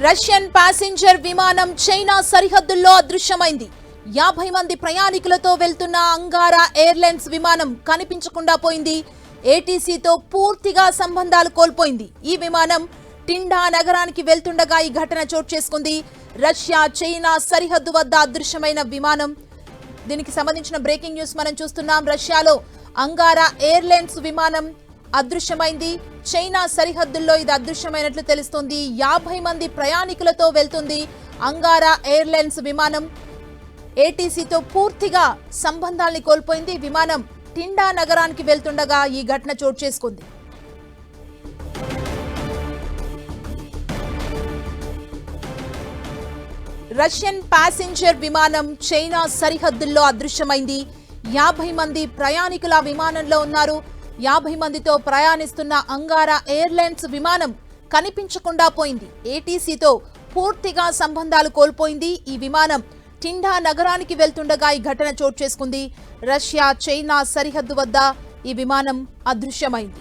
Russian passenger విమానం China సరిహద్దుల్లో అదృశ్యమైంది. యాభై మంది ప్రయాణికులతో వెళ్తున్న అంగారా ఎయిర్లైన్స్ విమానం కనిపించకుండా పోయింది. ఏటీసీతో పూర్తిగా సంబంధాలు కోల్పోయింది. ఈ విమానం టిండా నగరానికి వెళ్తుండగా ఈ ఘటన చోటు చేసుకుంది. రష్యా చైనా సరిహద్దు వద్ద అదృశ్యమైన విమానం. దీనికి సంబంధించిన బ్రేకింగ్ న్యూస్ మనం చూస్తున్నాం. రష్యాలో అంగారా ఎయిర్లైన్స్ విమానం అదృశ్యమైంది. చైనా సరిహద్దుల్లో ఇది అదృశ్యమైనట్లు తెలుస్తుంది. యాభై మంది ప్రయాణికులతో వెళ్తుంది అంగారా ఎయిర్లైన్స్ విమానం. ఏటీసీతో పూర్తిగా సంబంధాల్ని కోల్పోయింది విమానం. టిండా నగరానికి వెళ్తుండగా ఈ ఘటన చోటు చేసుకుంది. రష్యన్ ప్యాసింజర్ విమానం చైనా సరిహద్దుల్లో అదృశ్యమైంది. యాభై మంది ప్రయాణికుల విమానంలో ఉన్నారు. యాభై మందితో ప్రయాణిస్తున్న అంగారా ఎయిర్లైన్స్ విమానం కనిపించకుండా పోయింది. ఏటీసీతో పూర్తిగా సంబంధాలు కోల్పోయింది ఈ విమానం. టిండా నగరానికి వెళ్తుండగా ఈ ఘటన చోటు చేసుకుంది. రష్యా చైనా సరిహద్దు వద్ద ఈ విమానం అదృశ్యమైంది.